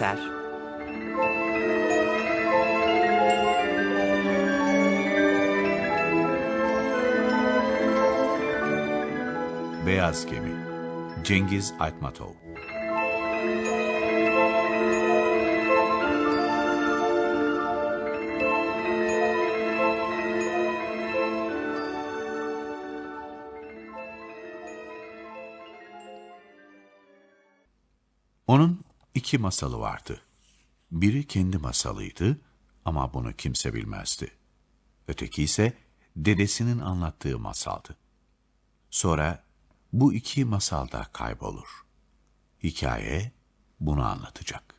Eser. Beyaz Gemi Cengiz Aytmatov iki masalı vardı. Biri kendi masalıydı ama bunu kimse bilmezdi. Öteki ise dedesinin anlattığı masaldı. Sonra bu iki masal da kaybolur. Hikaye bunu anlatacak.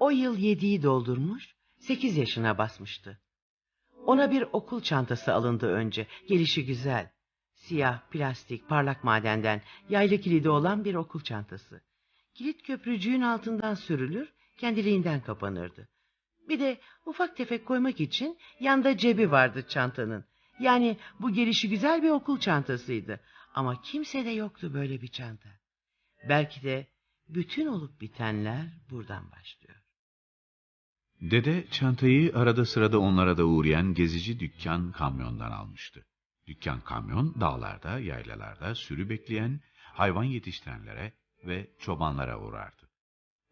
O yıl yediği doldurmuş, sekiz yaşına basmıştı. Ona bir okul çantası alındı önce, gelişi güzel. Siyah, plastik, parlak madenden, yaylı kilidi olan bir okul çantası. Kilit köprücüğün altından sürülür, kendiliğinden kapanırdı. Bir de ufak tefek koymak için yanda cebi vardı çantanın. Yani bu gelişi güzel bir okul çantasıydı. Ama kimse de yoktu böyle bir çanta. Belki de bütün olup bitenler buradan başlıyor. Dede çantayı arada sırada onlara da uğrayan gezici dükkan kamyondan almıştı. Dükkan kamyon dağlarda, yaylalarda sürü bekleyen hayvan yetiştirenlere ve çobanlara uğrardı.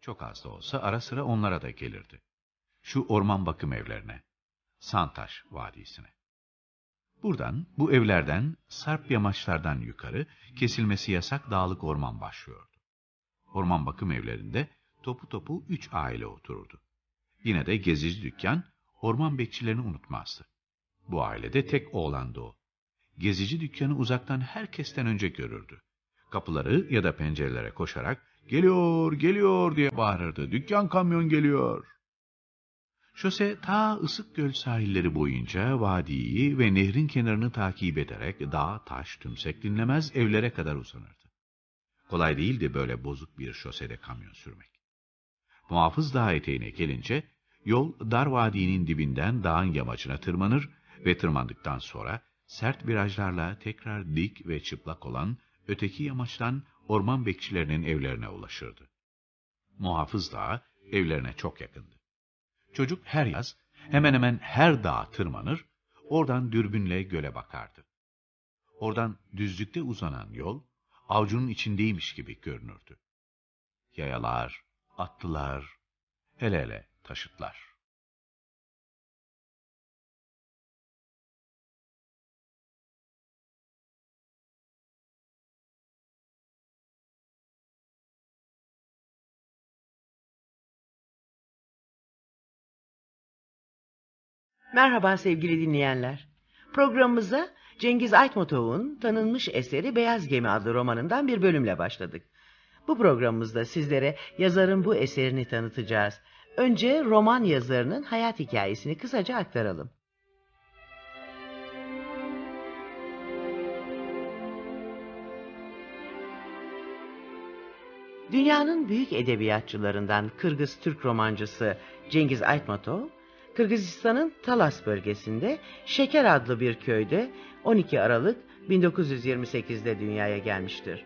Çok az da olsa ara sıra onlara da gelirdi. Şu orman bakım evlerine, Santaş Vadisi'ne. Buradan, bu evlerden, sarp yamaçlardan yukarı kesilmesi yasak dağlık orman başlıyordu. Orman bakım evlerinde topu topu üç aile otururdu. Yine de gezici dükkan orman bekçilerini unutmazdı. Bu ailede tek oğlandı o. Gezici dükkanı uzaktan herkesten önce görürdü. Kapıları ya da pencerelere koşarak geliyor, geliyor diye bağırırdı. Dükkan kamyon geliyor. Şose ta ısık göl sahilleri boyunca vadiyi ve nehrin kenarını takip ederek dağ, taş, tümsek dinlemez evlere kadar uzanırdı. Kolay değildi böyle bozuk bir şosede kamyon sürmek. Muhafız dağ eteğine gelince yol dar vadinin dibinden dağın yamacına tırmanır ve tırmandıktan sonra sert virajlarla tekrar dik ve çıplak olan öteki yamaçtan orman bekçilerinin evlerine ulaşırdı. Muhafız Dağı evlerine çok yakındı. Çocuk her yaz hemen hemen her dağa tırmanır, oradan dürbünle göle bakardı. Oradan düzlükte uzanan yol, avcunun içindeymiş gibi görünürdü. Yayalar, atlılar, hele hele taşıtlar. Merhaba sevgili dinleyenler. Programımıza Cengiz Aytmatov'un tanınmış eseri Beyaz Gemi adlı romanından bir bölümle başladık. Bu programımızda sizlere yazarın bu eserini tanıtacağız. Önce roman yazarının hayat hikayesini kısaca aktaralım. Dünyanın büyük edebiyatçılarından Kırgız Türk romancısı Cengiz Aytmatov, Kırgızistan'ın Talas bölgesinde Şeker adlı bir köyde 12 Aralık 1928'de dünyaya gelmiştir.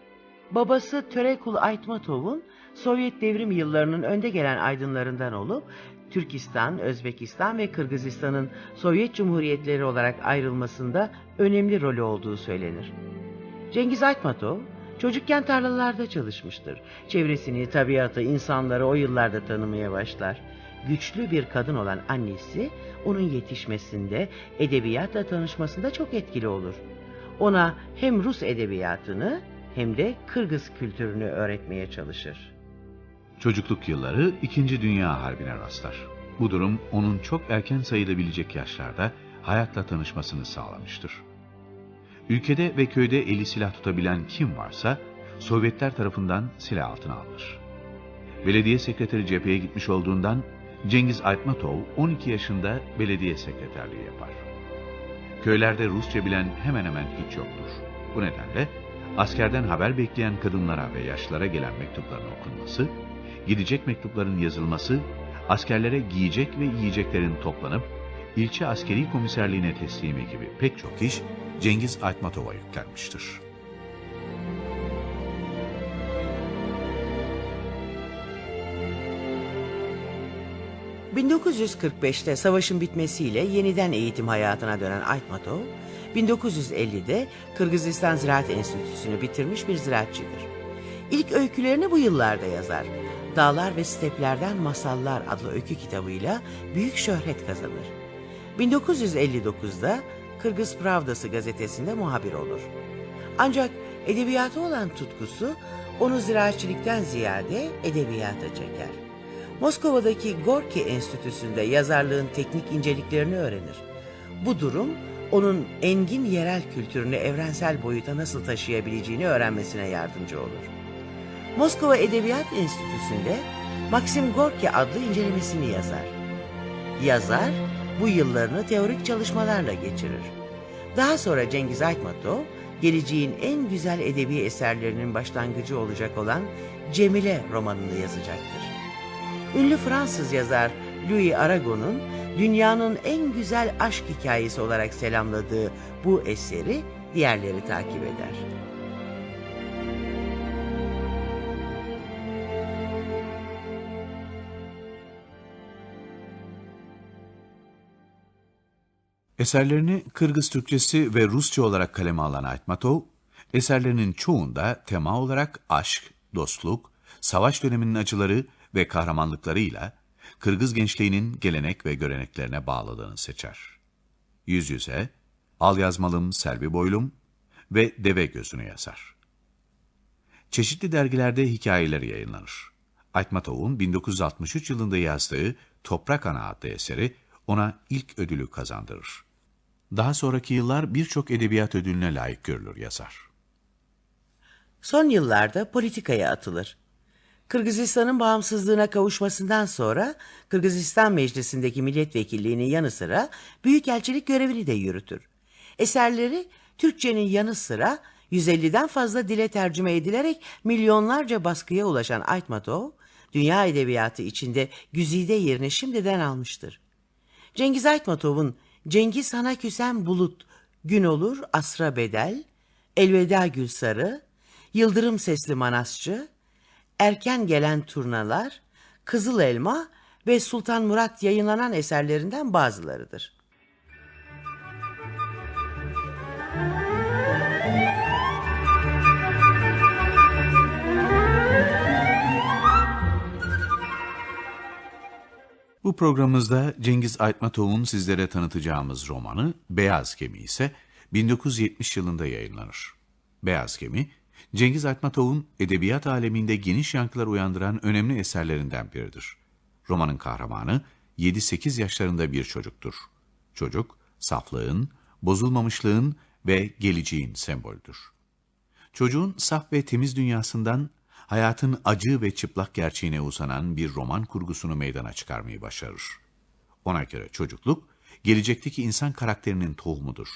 Babası Törekul Aytmatov'un Sovyet devrim yıllarının önde gelen aydınlarından olup Türkistan, Özbekistan ve Kırgızistan'ın Sovyet Cumhuriyetleri olarak ayrılmasında önemli rolü olduğu söylenir. Cengiz Aytmatov çocukken tarlalarda çalışmıştır. Çevresini, tabiatı, insanları o yıllarda tanımaya başlar güçlü bir kadın olan annesi onun yetişmesinde, edebiyatla tanışmasında çok etkili olur. Ona hem Rus edebiyatını hem de Kırgız kültürünü öğretmeye çalışır. Çocukluk yılları İkinci Dünya Harbi'ne rastlar. Bu durum onun çok erken sayılabilecek yaşlarda hayatla tanışmasını sağlamıştır. Ülkede ve köyde eli silah tutabilen kim varsa Sovyetler tarafından silah altına alınır. Belediye sekreteri cepheye gitmiş olduğundan Cengiz Aytmatov 12 yaşında belediye sekreterliği yapar. Köylerde Rusça bilen hemen hemen hiç yoktur. Bu nedenle askerden haber bekleyen kadınlara ve yaşlara gelen mektupların okunması, gidecek mektupların yazılması, askerlere giyecek ve yiyeceklerin toplanıp ilçe askeri komiserliğine teslimi gibi pek çok iş Cengiz Aytmatov'a yüklenmiştir. ...1945'te savaşın bitmesiyle yeniden eğitim hayatına dönen Aytmatov... ...1950'de Kırgızistan Ziraat Enstitüsü'nü bitirmiş bir ziraatçıdır. İlk öykülerini bu yıllarda yazar. Dağlar ve Steplerden Masallar adlı öykü kitabıyla büyük şöhret kazanır. 1959'da Kırgız Pravdası gazetesinde muhabir olur. Ancak edebiyata olan tutkusu onu ziraatçılıktan ziyade edebiyata çeker. Moskova'daki Gorki Enstitüsü'nde yazarlığın teknik inceliklerini öğrenir. Bu durum onun engin yerel kültürünü evrensel boyuta nasıl taşıyabileceğini öğrenmesine yardımcı olur. Moskova Edebiyat Enstitüsü'nde Maxim Gorki adlı incelemesini yazar. Yazar bu yıllarını teorik çalışmalarla geçirir. Daha sonra Cengiz Aytmatov, geleceğin en güzel edebi eserlerinin başlangıcı olacak olan Cemile romanını yazacaktır. Ünlü Fransız yazar Louis Aragon'un dünyanın en güzel aşk hikayesi olarak selamladığı bu eseri diğerleri takip eder. Eserlerini Kırgız Türkçesi ve Rusça olarak kaleme alan Aytmatov, eserlerinin çoğunda tema olarak aşk, dostluk, savaş döneminin acıları ve kahramanlıklarıyla Kırgız gençliğinin gelenek ve göreneklerine bağlılığını seçer. Yüz yüze, Al Yazmalım Selvi Boylum ve Deve Gözünü yazar. Çeşitli dergilerde hikayeleri yayınlanır. Aytmatov'un 1963 yılında yazdığı Toprak Ana adlı eseri ona ilk ödülü kazandırır. Daha sonraki yıllar birçok edebiyat ödülüne layık görülür yazar. Son yıllarda politikaya atılır. Kırgızistan'ın bağımsızlığına kavuşmasından sonra Kırgızistan Meclisi'ndeki milletvekilliğinin yanı sıra büyükelçilik görevini de yürütür. Eserleri Türkçenin yanı sıra 150'den fazla dile tercüme edilerek milyonlarca baskıya ulaşan Aytmatov, dünya edebiyatı içinde güzide yerini şimdiden almıştır. Cengiz Aytmatov'un Cengiz Han'a Küsen Bulut, Gün Olur Asra Bedel, Elveda Gülsarı, Yıldırım Sesli Manasçı, Erken Gelen Turnalar, Kızıl Elma ve Sultan Murat yayınlanan eserlerinden bazılarıdır. Bu programımızda Cengiz Aytmatov'un sizlere tanıtacağımız romanı Beyaz Gemi ise 1970 yılında yayınlanır. Beyaz Gemi, Cengiz Aytmatov'un edebiyat aleminde geniş yankılar uyandıran önemli eserlerinden biridir. Romanın kahramanı 7-8 yaşlarında bir çocuktur. Çocuk, saflığın, bozulmamışlığın ve geleceğin sembolüdür. Çocuğun saf ve temiz dünyasından hayatın acı ve çıplak gerçeğine uzanan bir roman kurgusunu meydana çıkarmayı başarır. Ona göre çocukluk, gelecekteki insan karakterinin tohumudur.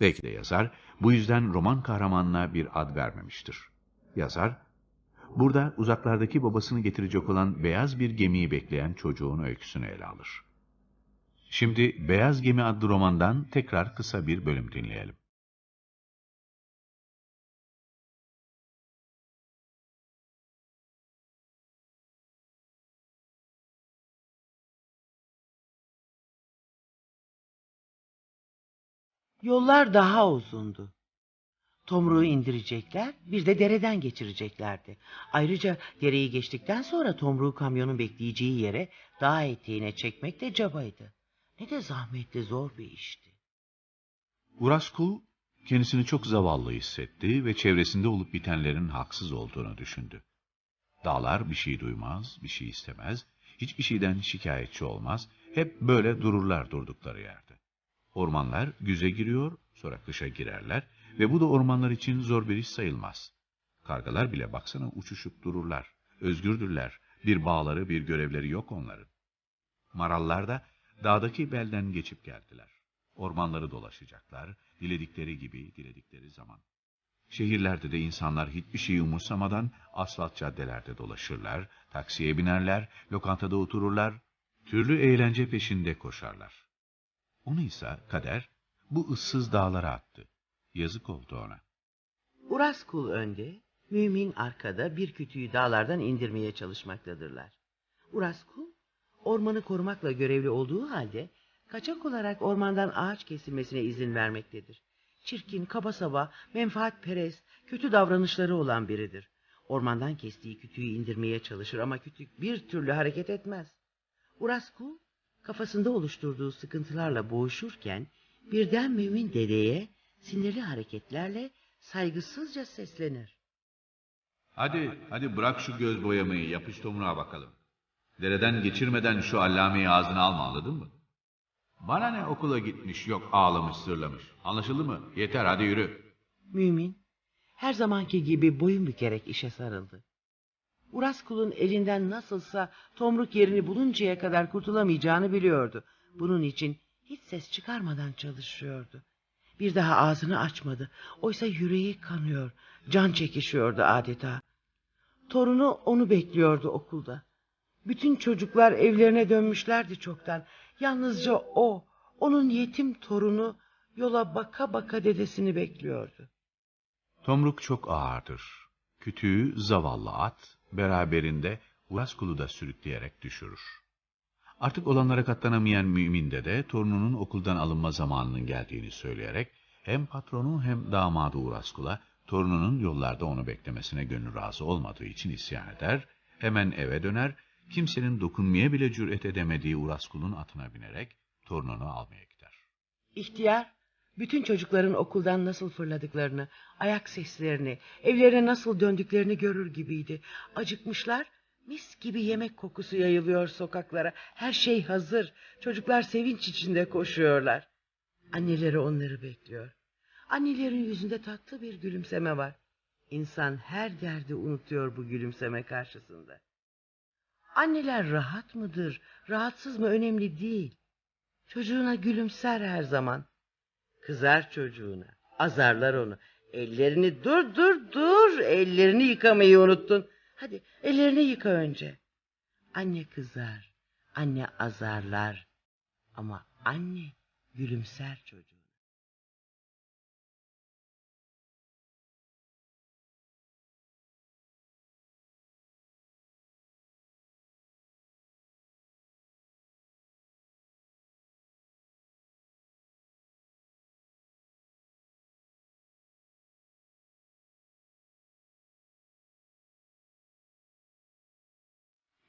Belki de yazar, bu yüzden roman kahramanına bir ad vermemiştir. Yazar, burada uzaklardaki babasını getirecek olan beyaz bir gemiyi bekleyen çocuğun öyküsünü ele alır. Şimdi Beyaz Gemi adlı romandan tekrar kısa bir bölüm dinleyelim. Yollar daha uzundu. Tomruğu indirecekler, bir de dereden geçireceklerdi. Ayrıca dereyi geçtikten sonra tomruğu kamyonun bekleyeceği yere dağ eteğine çekmek de cabaydı. Ne de zahmetli zor bir işti. Urasku kendisini çok zavallı hissetti ve çevresinde olup bitenlerin haksız olduğunu düşündü. Dağlar bir şey duymaz, bir şey istemez, hiçbir şeyden şikayetçi olmaz, hep böyle dururlar durdukları yerde. Ormanlar güze giriyor, sonra kışa girerler ve bu da ormanlar için zor bir iş sayılmaz. Kargalar bile baksana uçuşup dururlar, özgürdürler, bir bağları bir görevleri yok onların. Marallar da dağdaki belden geçip geldiler. Ormanları dolaşacaklar, diledikleri gibi, diledikleri zaman. Şehirlerde de insanlar hiçbir şey umursamadan asfalt caddelerde dolaşırlar, taksiye binerler, lokantada otururlar, türlü eğlence peşinde koşarlar. Onu ise kader bu ıssız dağlara attı. Yazık oldu ona. Uraskul önde, Mümin arkada bir kütüğü dağlardan indirmeye çalışmaktadırlar. Uraskul, ormanı korumakla görevli olduğu halde kaçak olarak ormandan ağaç kesilmesine izin vermektedir. Çirkin, kaba saba, menfaatperest, kötü davranışları olan biridir. Ormandan kestiği kütüğü indirmeye çalışır ama kütük bir türlü hareket etmez. Uraskul, kafasında oluşturduğu sıkıntılarla boğuşurken birden mümin dedeye sinirli hareketlerle saygısızca seslenir. Hadi, hadi bırak şu göz boyamayı, yapış tomuğa bakalım. Dereden geçirmeden şu allameyi ağzına alma, anladın mı? Bana ne okula gitmiş, yok ağlamış, sırlamış. Anlaşıldı mı? Yeter, hadi yürü. Mümin, her zamanki gibi boyun bükerek işe sarıldı. Uraskul'un elinden nasılsa tomruk yerini buluncaya kadar kurtulamayacağını biliyordu. Bunun için hiç ses çıkarmadan çalışıyordu. Bir daha ağzını açmadı. Oysa yüreği kanıyor, can çekişiyordu adeta. Torunu onu bekliyordu okulda. Bütün çocuklar evlerine dönmüşlerdi çoktan. Yalnızca o, onun yetim torunu yola baka baka dedesini bekliyordu. Tomruk çok ağırdır. Kütüğü zavallı at, beraberinde Uraskulu da sürükleyerek düşürür. Artık olanlara katlanamayan mümin de torununun okuldan alınma zamanının geldiğini söyleyerek hem patronu hem damadı Uraskul'a torununun yollarda onu beklemesine gönül razı olmadığı için isyan eder, hemen eve döner, kimsenin dokunmaya bile cüret edemediği Uraskul'un atına binerek torununu almaya gider. İhtiyar, bütün çocukların okuldan nasıl fırladıklarını, ayak seslerini, evlerine nasıl döndüklerini görür gibiydi. Acıkmışlar, mis gibi yemek kokusu yayılıyor sokaklara. Her şey hazır, çocuklar sevinç içinde koşuyorlar. Anneleri onları bekliyor. Annelerin yüzünde tatlı bir gülümseme var. İnsan her derdi unutuyor bu gülümseme karşısında. Anneler rahat mıdır, rahatsız mı önemli değil. Çocuğuna gülümser her zaman. Kızar çocuğuna, azarlar onu. Ellerini dur dur dur, ellerini yıkamayı unuttun. Hadi ellerini yıka önce. Anne kızar, anne azarlar. Ama anne gülümser çocuğuna.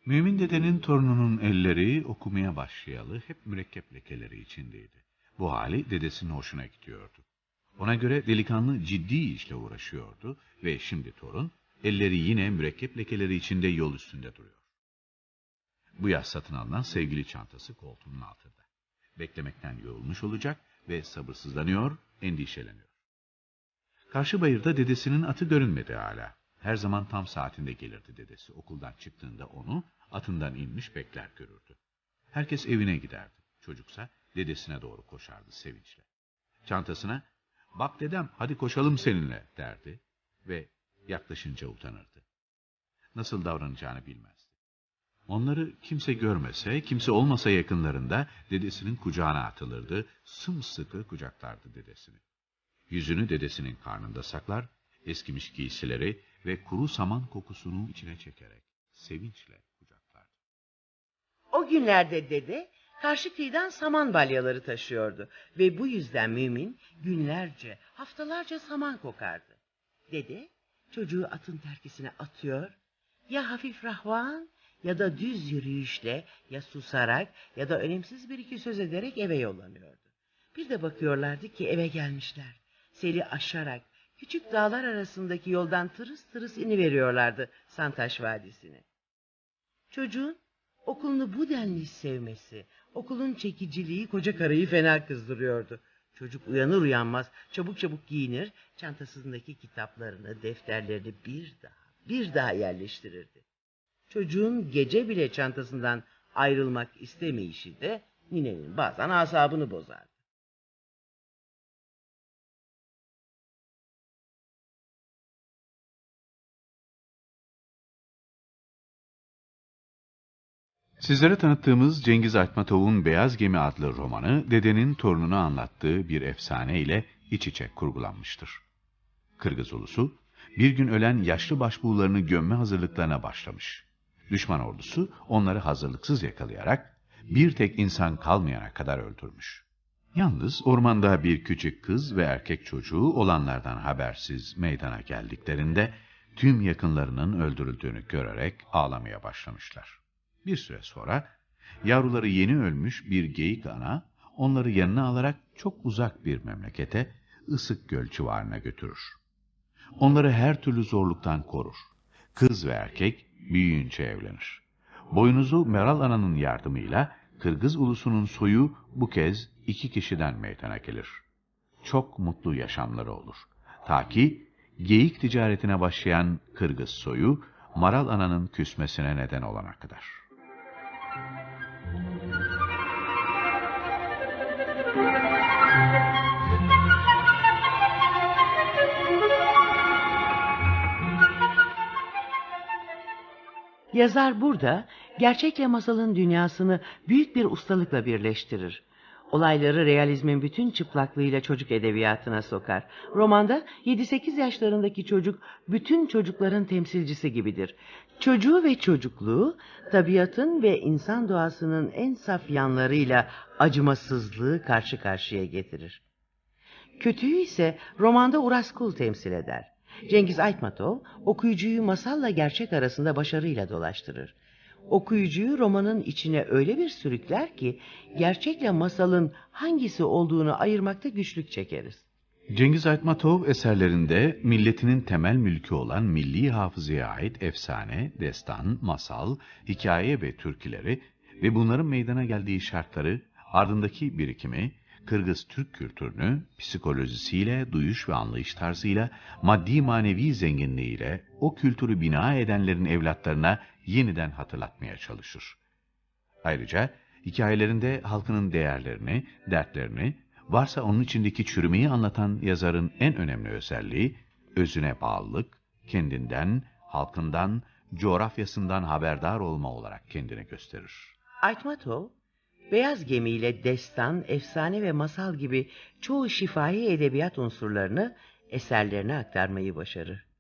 Mümin dedenin torununun elleri okumaya başlayalı hep mürekkep lekeleri içindeydi. Bu hali dedesinin hoşuna gidiyordu. Ona göre delikanlı ciddi işle uğraşıyordu ve şimdi torun elleri yine mürekkep lekeleri içinde yol üstünde duruyor. Bu yaz satın alınan sevgili çantası koltuğunun altında. Beklemekten yorulmuş olacak ve sabırsızlanıyor, endişeleniyor. Karşı bayırda dedesinin atı görünmedi hala. Her zaman tam saatinde gelirdi dedesi. Okuldan çıktığında onu atından inmiş bekler görürdü. Herkes evine giderdi. Çocuksa dedesine doğru koşardı sevinçle. Çantasına bak dedem hadi koşalım seninle derdi ve yaklaşınca utanırdı. Nasıl davranacağını bilmezdi. Onları kimse görmese, kimse olmasa yakınlarında dedesinin kucağına atılırdı, sımsıkı kucaklardı dedesini. Yüzünü dedesinin karnında saklar, eskimiş giysileri ve kuru saman kokusunu içine çekerek sevinçle kucaklardı. O günlerde dede karşı kıyıdan saman balyaları taşıyordu ve bu yüzden mümin günlerce, haftalarca saman kokardı. Dede çocuğu atın terkisine atıyor, ya hafif rahvan ya da düz yürüyüşle ya susarak ya da önemsiz bir iki söz ederek eve yollanıyordu. Bir de bakıyorlardı ki eve gelmişler. Seli aşarak küçük dağlar arasındaki yoldan tırıs tırıs iniveriyorlardı Santaş Vadisi'ne. Çocuğun okulunu bu denli sevmesi, okulun çekiciliği koca karıyı fena kızdırıyordu. Çocuk uyanır uyanmaz çabuk çabuk giyinir, çantasındaki kitaplarını, defterlerini bir daha, bir daha yerleştirirdi. Çocuğun gece bile çantasından ayrılmak istemeyişi de ninenin bazen asabını bozardı. Sizlere tanıttığımız Cengiz Aytmatov'un Beyaz Gemi adlı romanı, dedenin torununu anlattığı bir efsane ile iç içe kurgulanmıştır. Kırgız ulusu, bir gün ölen yaşlı başbuğlarını gömme hazırlıklarına başlamış. Düşman ordusu onları hazırlıksız yakalayarak bir tek insan kalmayana kadar öldürmüş. Yalnız ormanda bir küçük kız ve erkek çocuğu olanlardan habersiz meydana geldiklerinde tüm yakınlarının öldürüldüğünü görerek ağlamaya başlamışlar. Bir süre sonra yavruları yeni ölmüş bir geyik ana onları yanına alarak çok uzak bir memlekete ısık göl civarına götürür. Onları her türlü zorluktan korur. Kız ve erkek büyüyünce evlenir. Boynuzu Meral Ana'nın yardımıyla Kırgız ulusunun soyu bu kez iki kişiden meydana gelir. Çok mutlu yaşamları olur. Ta ki geyik ticaretine başlayan Kırgız soyu Maral Ana'nın küsmesine neden olana kadar. Yazar burada gerçekle masalın dünyasını büyük bir ustalıkla birleştirir. Olayları realizmin bütün çıplaklığıyla çocuk edebiyatına sokar. Romanda 7-8 yaşlarındaki çocuk bütün çocukların temsilcisi gibidir. Çocuğu ve çocukluğu tabiatın ve insan doğasının en saf yanlarıyla acımasızlığı karşı karşıya getirir. Kötüyü ise romanda Uraskul temsil eder. Cengiz Aytmatov okuyucuyu masalla gerçek arasında başarıyla dolaştırır. Okuyucuyu romanın içine öyle bir sürükler ki gerçekle masalın hangisi olduğunu ayırmakta güçlük çekeriz. Cengiz Aytmatov eserlerinde milletinin temel mülkü olan milli hafızaya ait efsane, destan, masal, hikaye ve türküleri ve bunların meydana geldiği şartları, ardındaki birikimi, Kırgız Türk kültürünü psikolojisiyle, duyuş ve anlayış tarzıyla, maddi manevi zenginliğiyle o kültürü bina edenlerin evlatlarına yeniden hatırlatmaya çalışır. Ayrıca hikayelerinde halkının değerlerini, dertlerini, varsa onun içindeki çürümeyi anlatan yazarın en önemli özelliği, özüne bağlılık, kendinden, halkından, coğrafyasından haberdar olma olarak kendini gösterir. Aytmatov, Beyaz gemiyle destan, efsane ve masal gibi çoğu şifahi edebiyat unsurlarını eserlerine aktarmayı başarır.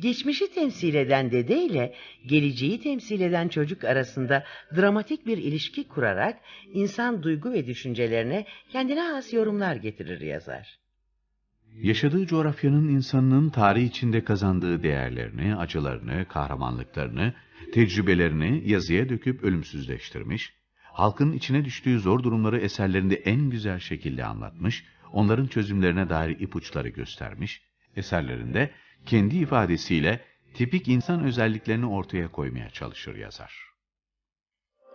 Geçmişi temsil eden dede ile geleceği temsil eden çocuk arasında dramatik bir ilişki kurarak insan duygu ve düşüncelerine kendine has yorumlar getirir yazar. Yaşadığı coğrafyanın insanının tarih içinde kazandığı değerlerini, acılarını, kahramanlıklarını, tecrübelerini yazıya döküp ölümsüzleştirmiş, halkın içine düştüğü zor durumları eserlerinde en güzel şekilde anlatmış, onların çözümlerine dair ipuçları göstermiş, eserlerinde kendi ifadesiyle tipik insan özelliklerini ortaya koymaya çalışır yazar.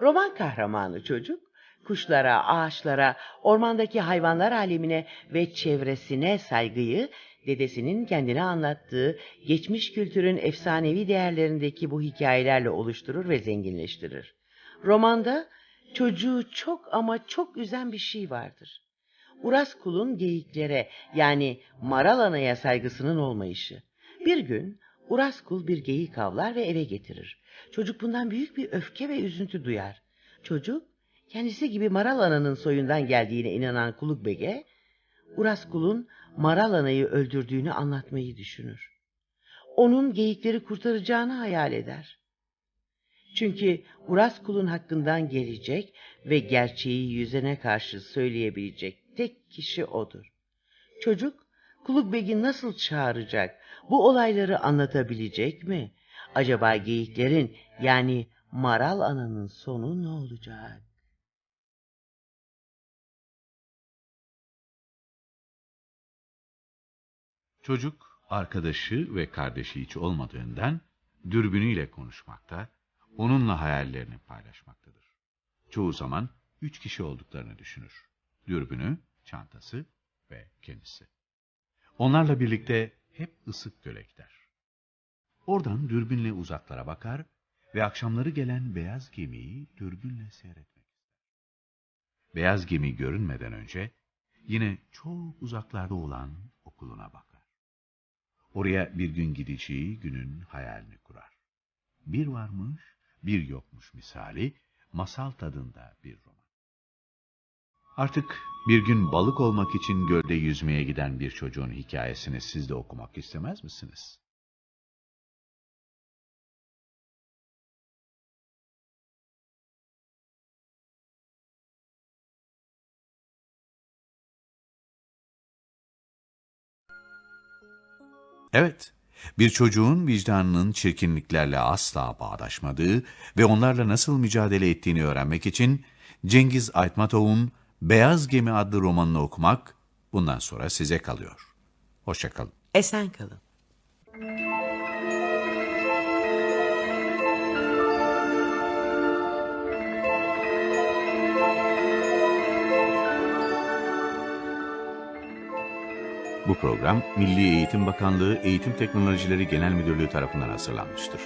Roman kahramanı çocuk, kuşlara, ağaçlara, ormandaki hayvanlar alemine ve çevresine saygıyı, dedesinin kendine anlattığı geçmiş kültürün efsanevi değerlerindeki bu hikayelerle oluşturur ve zenginleştirir. Romanda çocuğu çok ama çok üzen bir şey vardır. Uras kulun geyiklere yani maral anaya saygısının olmayışı. Bir gün Uras kul bir geyik avlar ve eve getirir. Çocuk bundan büyük bir öfke ve üzüntü duyar. Çocuk kendisi gibi maral ananın soyundan geldiğine inanan Kuluk Bege, Uras kulun maral anayı öldürdüğünü anlatmayı düşünür. Onun geyikleri kurtaracağını hayal eder. Çünkü Uras kulun hakkından gelecek ve gerçeği yüzene karşı söyleyebilecek tek kişi odur. Çocuk Kuluk Beg'i nasıl çağıracak? Bu olayları anlatabilecek mi? Acaba geyiklerin yani Maral Ana'nın sonu ne olacak? Çocuk arkadaşı ve kardeşi hiç olmadığından dürbünüyle konuşmakta, onunla hayallerini paylaşmaktadır. Çoğu zaman üç kişi olduklarını düşünür. Dürbünü, çantası ve kendisi. Onlarla birlikte hep ısık göle gider. Oradan dürbünle uzaklara bakar ve akşamları gelen beyaz gemiyi dürbünle seyretmek ister. Beyaz gemi görünmeden önce yine çok uzaklarda olan okuluna bakar. Oraya bir gün gideceği günün hayalini kurar. Bir varmış, bir yokmuş misali, masal tadında bir roman. Artık bir gün balık olmak için gölde yüzmeye giden bir çocuğun hikayesini siz de okumak istemez misiniz? Evet, bir çocuğun vicdanının çirkinliklerle asla bağdaşmadığı ve onlarla nasıl mücadele ettiğini öğrenmek için Cengiz Aytmatov'un Beyaz Gemi adlı romanını okumak bundan sonra size kalıyor. Hoşçakalın. Esen kalın. Bu program Milli Eğitim Bakanlığı Eğitim Teknolojileri Genel Müdürlüğü tarafından hazırlanmıştır.